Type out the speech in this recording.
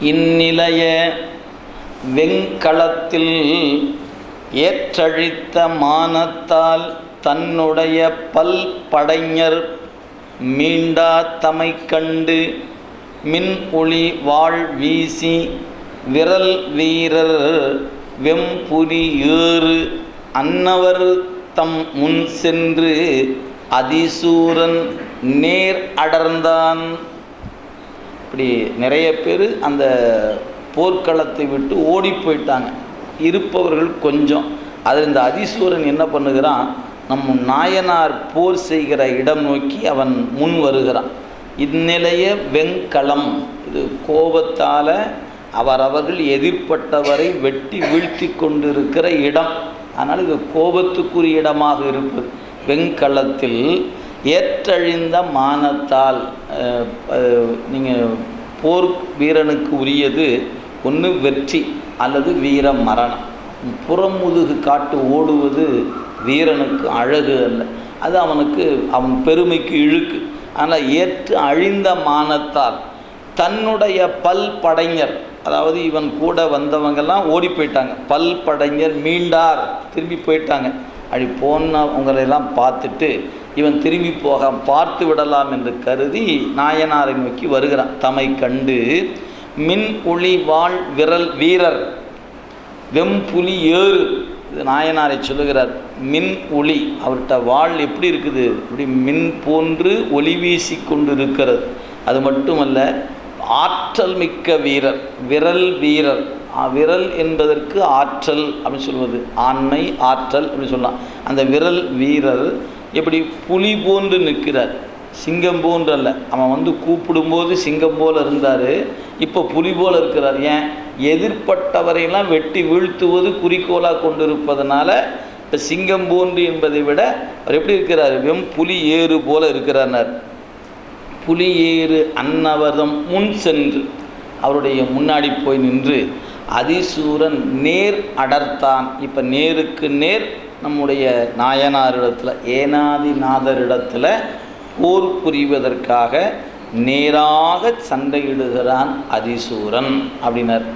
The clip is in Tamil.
இந்நிலைய வெண்களத்தில் ஏற்றழித்த மானத்தால் தன்னுடைய பல் படைஞர் மீண்டா தமை கண்டு மின் ஒளி வாழ் வீசி விரல் வீரர் வெம்புரி ஏறு அன்னவர் தம் முன் சென்று அதிசூரன் நேர் அடர்ந்தான். இப்படி நிறைய பேர் அந்த போர்க்களத்தை விட்டு ஓடி போயிட்டாங்க. இருப்பவர்கள் கொஞ்சம். அதில் இந்த அதிசூரன் என்ன பண்ணுகிறான்? நம் நாயனார் போர் செய்கிற இடம் நோக்கி அவன் முன் வருகிறான். இந்நிலைய வெண்கலம் இது கோபத்தால் அவரவர்கள் எதிர்ப்பட்டவரை வெட்டி வீழ்த்தி கொண்டிருக்கிற இடம். அதனால் இது கோபத்துக்குரிய இடமாக இருப்பது. வெண்கலத்தில் ஏற்றழிந்த மானத்தால் நீங்கள் போர் வீரனுக்கு உரியது ஒன்று வெற்றி அல்லது வீர மரணம். புறமுதுகு காட்டு ஓடுவது வீரனுக்கு அழகு அல்ல. அது அவனுக்கு அவன் பெருமைக்கு இழுக்கு. ஆனால் ஏற்று அழிந்த மானத்தால் தன்னுடைய பல் படைஞர் அதாவது இவன் கூட வந்தவங்கெல்லாம் ஓடி போயிட்டாங்க. பல் படைஞர் மீண்டார் திரும்பி போயிட்டாங்க. அப்படி போனவங்களெல்லாம் பார்த்துட்டு இவன் திரும்பி போக பார்த்து விடலாம் என்று கருதி நாயனாரை நோக்கி வருகிறான். தம்மை கண்டு மின் ஒளி வாழ் விரல் வீரர் வெம்புலி ஏறு. இது நாயனாரை சொல்லுகிறார். மின் ஒளி அவர்கிட்ட வாழ் எப்படி இருக்குது? இப்படி மின் போன்று ஒளி வீசி கொண்டு இருக்கிறது அது மட்டுமல்ல ஆற்றல் மிக்க வீரர் விரல் வீரர். விரல் என்பதற்கு ஆற்றல் அப்படின்னு சொல்வது. ஆண்மை ஆற்றல் அப்படின்னு சொல்லலாம். அந்த விரல் வீரர் எப்படி புலி போன்று நிற்கிறார். சிங்கம் போன்று அல்ல அவன் வந்து கூப்பிடும்போது சிங்கம் போல் இருந்தார். இப்போ புலி போல் இருக்கிறார். ஏன்? எதிர்ப்பட்டவரையெல்லாம் வெட்டி வீழ்த்துவது குறிக்கோளாக கொண்டிருப்பதனால இப்போ சிங்கம் போன்று என்பதை விட அவர் எப்படி இருக்கிறார்? வெம் புலி ஏறு போல இருக்கிறார் புலி ஏறு அன்னவதம் முன் சென்று அவருடைய முன்னாடி போய் நின்று அதிசூரன் நேர் அடர்த்தான். இப்போ நேருக்கு நேர் நம்முடைய நாயனாரிடத்தில் ஏனாதிநாதரிடத்தில் போர் புரிவதற்காக நேராக சண்டையிடுகிறான் அதிசூரன் அப்படின்னார்.